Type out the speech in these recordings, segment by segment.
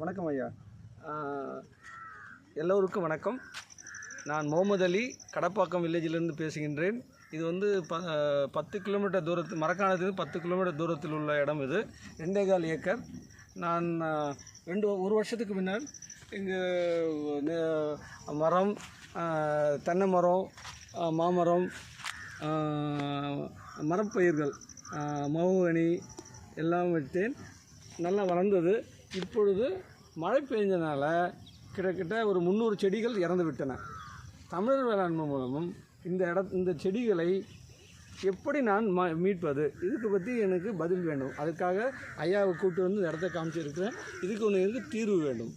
வணக்கம் ஐயா. எல்லோருக்கும் வணக்கம். நான் முகமது அலி கடப்பாக்கம் வில்லேஜிலிருந்து பேசுகின்றேன். இது வந்து ப பத்து கிலோமீட்டர் தூரத்து மரக்காணத்துக்கு பத்து கிலோமீட்டர் தூரத்தில் உள்ள இடம் இது. ரெண்டே கால் ஏக்கர். நான் ரெண்டு ஒரு வருஷத்துக்கு முன்னால் இங்கே மரம் தென்னை மரம் மாமரம் மரப்பயிர்கள் மவுகனி எல்லாம் வைத்தேன். நல்லா வளர்ந்தது. இப்பொழுது மழை பெஞ்சனால கிட்டத்தட்ட ஒரு முந்நூறு செடிகள் இறந்து விட்டன. தமிழர் வேளாண்மை மூலமும் இந்த இட இந்த செடிகளை எப்படி நான் ம மீட்பது? இதுக்கு பற்றி எனக்கு பதில் வேண்டும். அதுக்காக ஐயாவை கூப்பிட்டு வந்து இந்த இடத்த காமிச்சிருக்கிறேன். இதுக்கு ஒன்று எனக்கு தீர்வு வேண்டும்.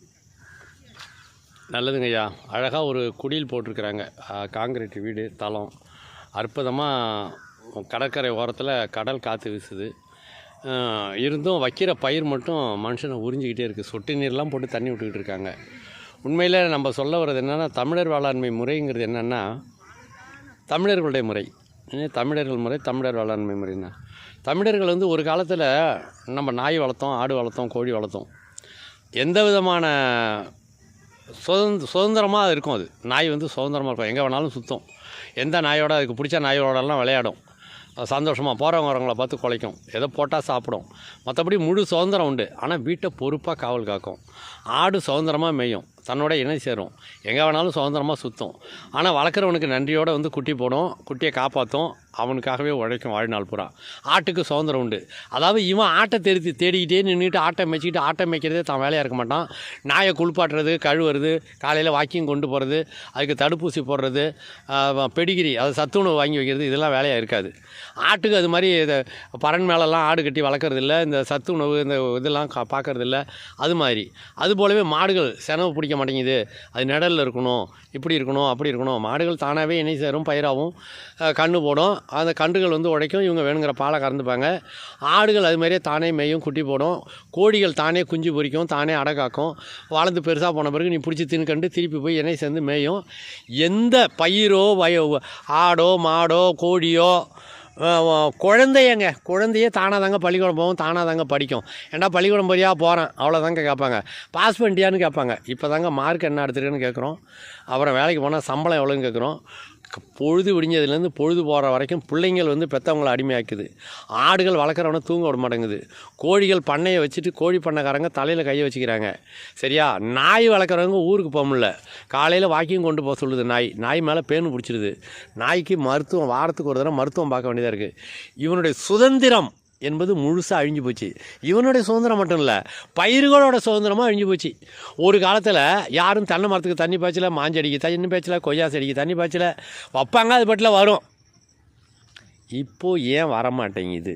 நல்லதுங்க ஐயா. அழகாக ஒரு குடில் போட்டிருக்கிறாங்க. காங்கிரீட் வீடு தளம். அற்புதமாக கடற்கரை ஓரத்தில் கடல் காற்று வீசுது. இருந்தும் வைக்கிற பயிர் மட்டும் மனுஷனை உறிஞ்சிக்கிட்டே இருக்குது சொட்டு நீர்லாம் போட்டு தண்ணி விட்டுக்கிட்டு இருக்காங்க. உண்மையில் நம்ம சொல்ல வர்றது என்னென்னா தமிழர் வேளாண்மை முறைங்கிறது என்னென்னா தமிழர்களுடைய முறை. தமிழர்கள் முறை தமிழர் வேளாண்மை முறைன்னா. தமிழர்கள் வந்து ஒரு காலத்தில் நம்ம நாய் வளர்த்தோம் ஆடு வளர்த்தோம் கோழி வளர்த்தோம். எந்த விதமான சுதந்திர சுதந்திரமாக இருக்கும் அது. நாய் வந்து சுதந்திரமாக இருக்கும். எங்கே வேணாலும் சுத்தம். எந்த நாயோட அதுக்கு பிடிச்ச நாயோடலாம் விளையாடும். சந்தோஷமாக போகிறவங்க வரவங்களை பார்த்து குலைக்கும். எதை போட்டால் சாப்பிடும். மற்றபடி முழு சுதந்திரம் உண்டு. ஆனால் வீட்டை பொறுப்பாக காவல் காக்கும். ஆடு சுதந்திரமாக மேயும். தன்னோட இணை சேரும். எங்கே வேணாலும் சுதந்திரமாக சுற்றும் ஆனால் வளர்க்குறவனுக்கு நன்றியோடு வந்து குட்டி போடும். குட்டியை காப்பாற்றும் அவனுக்காகவே உழைக்கும் வாழ்நாள் பூரா. ஆட்டுக்கு சுதந்திரம் உண்டு. அதாவது இவன் ஆட்டை தெரித்து தேடிக்கிட்டே நின்றுட்டு ஆட்டை மேய்ச்சிக்கிட்டு ஆட்டை மேய்க்கிறதே தான் வேலையாக இருக்க மாட்டான். நாயை குளிப்பாட்டுறது கழுவுறது காலையில் வாக்கிங் கொண்டு போகிறது அதுக்கு தடுப்பூசி போடுறது பெடிகிரி அது சத்துணவு வாங்கி வைக்கிறது இதெல்லாம் வேலையாக இருக்காது. ஆட்டுக்கு அது மாதிரி இதை பறன் மேலெல்லாம் ஆடு கட்டி வளர்க்குறதில்ல. இந்த சத்துணவு இந்த இதெல்லாம் கா பார்க்குறதில்ல அது மாதிரி. அது போலவே மாடுகள் செனவு பிடிக்க மாட்டேங்குது. அது நிழலில் இருக்கணும் இப்படி இருக்கணும் அப்படி இருக்கணும். மாடுகள் தானாகவே இணை சேரும் பயிராகவும் கன்று போடும். அந்த கன்றுகள் வந்து உடைக்கும் இவங்க வேணுங்கிற பாலை கறந்துப்பாங்க. ஆடுகள் அது மாதிரியே தானே மேயும் குட்டி போடும். கோழிகள் தானே குஞ்சு பொரிக்கும் தானே அடை காக்கும். வளர்ந்து பெருசாக போன பிறகு நீ பிடிச்சி தின்கண்டு திருப்பி போய் இணை சேர்ந்து மேயும். எந்த பயிரோ வய ஆடோ மாடோ கோழியோ குழந்தையங்க. குழந்தையே தானாக தாங்க பள்ளிக்கூடம் போகும் தானாக தாங்க படிக்கும். ஏன்டா பள்ளிக்கூடம் போறியா? போகிறேன் அவ்வளோதாங்க கேட்பாங்க. பாஸ் பண்ணிட்டியான்னு கேட்பாங்க. இப்போ தாங்க மார்க் என்ன எடுத்துருக்குன்னு கேட்குறோம். அப்புறம் வேலைக்கு போனால் சம்பளம் எவ்வளோன்னு கேட்குறோம். பொழுது விடிஞ்சதுலேருந்து பொழுது போகிற வரைக்கும் பிள்ளைங்கள் வந்து பெற்றவங்களை அடிமையாக்குது. ஆடுகள் வளர்க்குறவனை தூங்க விட மாட்டேங்குது. கோழிகள் பண்ணையை வச்சுட்டு கோழி பண்ணைக்காரங்க தலையில் கையை வச்சுக்கிறாங்க. சரியா? நாய் வளர்க்குறவங்க ஊருக்கு போக முடியல. காலையில் வாக்கிங் கொண்டு போக சொல்லுது நாய். நாய் மேலே பேனு பிடிச்சிருது. நாய்க்கு மருத்துவம் வாரத்துக்கு ஒரு தடவை மருத்துவம் பார்க்க வேண்டியதாக இருக்குது இவனுடைய சுதந்திரம் என்பது முழுசாக அழிஞ்சு போச்சு. இவனுடைய சுதந்திரம் மட்டும் இல்லை பயிர்களோட சுதந்திரமாக அழிஞ்சு போச்சு. ஒரு காலத்தில் யாரும் தென்னை மரத்துக்கு தண்ணி பாய்ச்சல மாஞ்செடிக்கு தண்ணி பாய்ச்சல கொய்யா செடிக்கு தண்ணி பாய்ச்சல வைப்பாங்க அது பட்டில் வரும். இப்போது ஏன் வர மாட்டேங்குது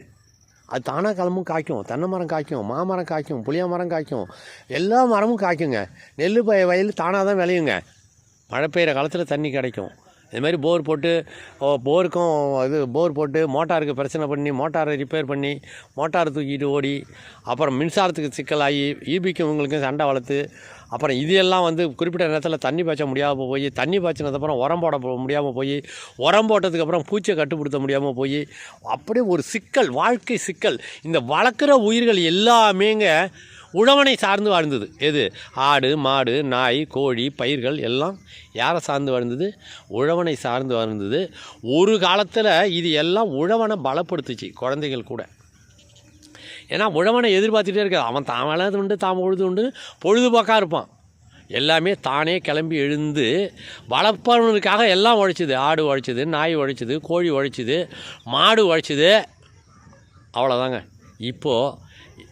அது தானாக கிளம்பும் காய்க்கும். தென்னை மரம் காய்க்கும் மாமரம் காய்க்கும் புளிய மரம் காய்க்கும். எல்லா மரமும் காய்க்குங்க. நெல் பய வயல் தானாக தான் விளையுங்க. மழை பெய்கிற காலத்தில் தண்ணி கிடைக்கும். இது மாதிரி போர் போட்டு போருக்கும் இது போர் போட்டு மோட்டாருக்கு பிரச்சனை பண்ணி மோட்டாரை ரிப்பேர் பண்ணி மோட்டார் தூக்கிட்டு ஓடி அப்புறம் மின்சாரத்துக்கு சிக்கலாகி ஈபிக்கும் இவங்களுக்கும் சண்டை வளர்த்து அப்புறம் இது எல்லாம் வந்து குறிப்பிட்ட நேரத்தில் தண்ணி பாய்ச்ச முடியாமல் போய் தண்ணி பாய்ச்சினதுக்கப்புறம் உரம் போட முடியாமல் போய் உரம் போட்டதுக்கப்புறம் பூச்சியை கட்டுப்படுத்த முடியாமல் போய் அப்படியே ஒரு சிக்கல் வாழ்க்கை சிக்கல். இந்த வளர்க்குற உயிர்கள் எல்லாமேங்க உழவனை சார்ந்து வாழ்ந்தது. எது? ஆடு மாடு நாய் கோழி பயிர்கள் எல்லாம் யாரை சார்ந்து வாழ்ந்தது? உழவனை சார்ந்து வாழ்ந்தது. ஒரு காலத்தில் இது எல்லாம் உழவனை பலப்படுத்துச்சு குழந்தைகள் கூட. ஏன்னா உழவனை எதிர்பார்த்துட்டே இருக்காது அவன் தான் வளர்ந்து உண்டு தான் பொழுது உண்டு பொழுதுபோக்காக இருப்பான். எல்லாமே தானே கிளம்பி எழுந்து வளர்ப்பவனுக்காக எல்லாம் உழைச்சிது. ஆடு உழைச்சிது நாய் உழைச்சிது கோழி உழைச்சிது மாடு உழைச்சிது. அவ்வளோதாங்க இப்போது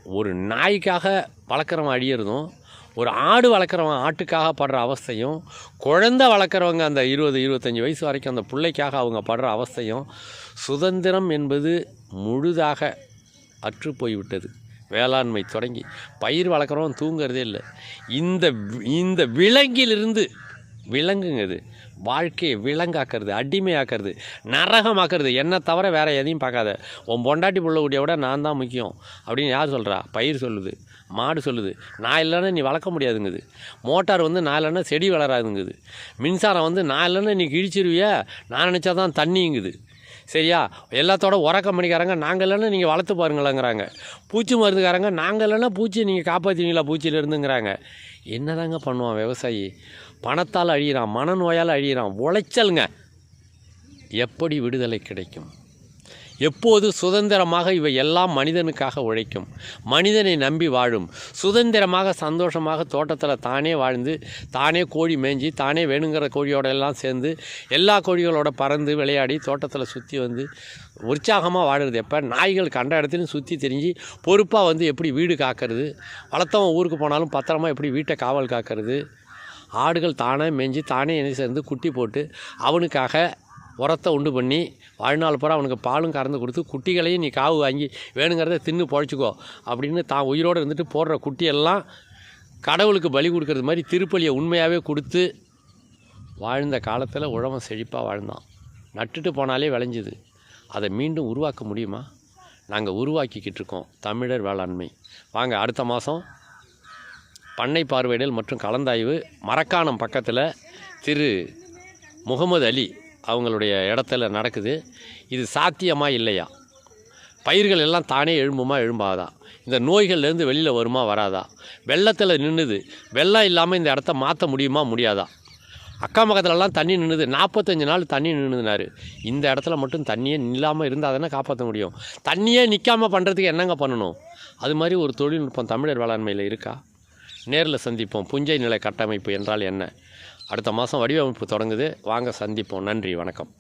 ஒரு நாய்க்காக வளர்க்குறவன் அழியிறதும் ஒரு ஆடு வளர்க்குறவன் ஆட்டுக்காக படுற அவஸ்தையும் குழந்தை வளர்க்குறவங்க அந்த இருபது இருபத்தஞ்சி வயசு வரைக்கும் அந்த பிள்ளைக்காக அவங்க படுற அவஸ்தையும் சுதந்திரம் என்பது முழுதாக அற்று போய்விட்டது. வேளாண்மை தொடங்கி பயிர் வளர்க்குறவன் தூங்குறதே இல்லை. இந்த இந்த விலங்கிலிருந்து விலங்குங்க இது. வாழ்க்கையை விலங்காக்கிறது அடிமையாக்கிறது நரகமாக்கிறது. என்னை தவிர வேறு எதையும் பார்க்காத. உன் பொண்டாட்டி புள்ள விட நான் தான் முக்கியம் அப்படின்னு யார் சொல்கிறா பயிர் சொல்லுது மாடு சொல்லுது. நான் இல்லைன்னா நீ வளர்க்க முடியாதுங்குது. மோட்டார் வந்து நான் இல்லைன்னா செடி வளராதுங்குது. மின்சாரம் வந்து நான் இல்லைன்னா நீ கிழிச்சிருவியா? நான் நினச்சா தான் தண்ணிங்குது. சரியா? எல்லாத்தோட உறக்க மணிக்காரங்க நாங்கள் இல்லைன்னா நீங்கள் வளர்த்து பாருங்களேங்கிறாங்க. பூச்சி மருந்துக்காரங்க நாங்கள் இல்லைன்னா பூச்சி நீங்கள் காப்பாற்றுவீங்களா பூச்சியிலேருந்துங்கிறாங்க. என்னதாங்க பண்ணுவான் விவசாயி? பணத்தால் அழியிறான் மனநோயால் அழியிறான். உழைச்சலுங்க. எப்படி விடுதலை கிடைக்கும்? எப்போது சுதந்திரமாக இவை எல்லாம் மனிதனுக்காக உழைக்கும்? மனிதனை நம்பி வாழும். சுதந்திரமாக சந்தோஷமாக தோட்டத்தில் தானே வாழ்ந்து தானே கோழி மேய்ஞ்சி தானே வேணுங்கிற கோழியோட எல்லாம் சேர்ந்து எல்லா கோழிகளோட பறந்து விளையாடி தோட்டத்தில் சுற்றி வந்து உற்சாகமாக வாழ்கிறது எப்போ? நாய்கள் கண்ட இடத்துலையும் சுற்றி தெரிஞ்சு பொறுப்பாக வந்து எப்படி வீடு காக்கிறது? வளர்த்தவன் ஊருக்கு போனாலும் பத்திரமா எப்படி வீட்டை காவல் காக்கிறது? ஆடுகள் தானே மேய்ஞ்சி தானே இணை சேர்ந்து குட்டி போட்டு அவனுக்காக உரத்தை உண்டு பண்ணி வாழ்நாள் பூரா அவனுக்கு பாலும் கறந்து கொடுத்து குட்டிகளையும் நீ காவு வாங்கி வேணுங்கிறத தின்னு பொழைச்சிக்கோ அப்படின்னு தான் உயிரோடு இருந்துட்டு போடுற குட்டியெல்லாம் கடவுளுக்கு பலி கொடுக்கறது மாதிரி திருப்பலியை உண்மையாகவே கொடுத்து வாழ்ந்த காலத்தில் உழவன் செழிப்பாக வாழ்ந்தான். நட்டுட்டு போனாலே விளைஞ்சுது. அதை மீண்டும் உருவாக்க முடியுமா? நாங்கள் உருவாக்கிக்கிட்டு இருக்கோம் தமிழர் வேளாண்மை. வாங்க அடுத்த மாதம் பண்ணை பார்வையிடல் மற்றும் கலந்தாய்வு மரக்காணம் பக்கத்தில் திரு முகமது அலி அவங்களுடைய இடத்துல நடக்குது. இது சாத்தியமா இல்லையா? பயிர்கள் எல்லாம் தானே எழும்புமா எழும்பாதா? இந்த நோய்கள்லேருந்து வெளியில் வருமா வராதா? வெள்ளத்தில் நின்றுது வெள்ளம் இல்லாமல் இந்த இடத்த மாற்ற முடியுமா முடியாதா? அக்கம் பக்கத்துலலாம் தண்ணி நின்றுது நாற்பத்தஞ்சு நாள் தண்ணி நின்றுதுனாரு இந்த இடத்துல மட்டும் தண்ணியே இல்லாமல் இருந்தால் தானே காப்பாற்ற முடியும்? தண்ணியே நிற்காமல் பண்ணுறதுக்கு என்னங்க பண்ணணும்? அது மாதிரி ஒரு தொழில்நுட்பம் தமிழர் வேளாண்மையில் இருக்கா? நேரில் சந்திப்போம். புஞ்சை நிலை கட்டமைப்பு என்றால் என்ன? அடுத்த மாதம் வடிவமைப்பு தொடங்குது. வாங்க சந்திப்போம். நன்றி. வணக்கம்.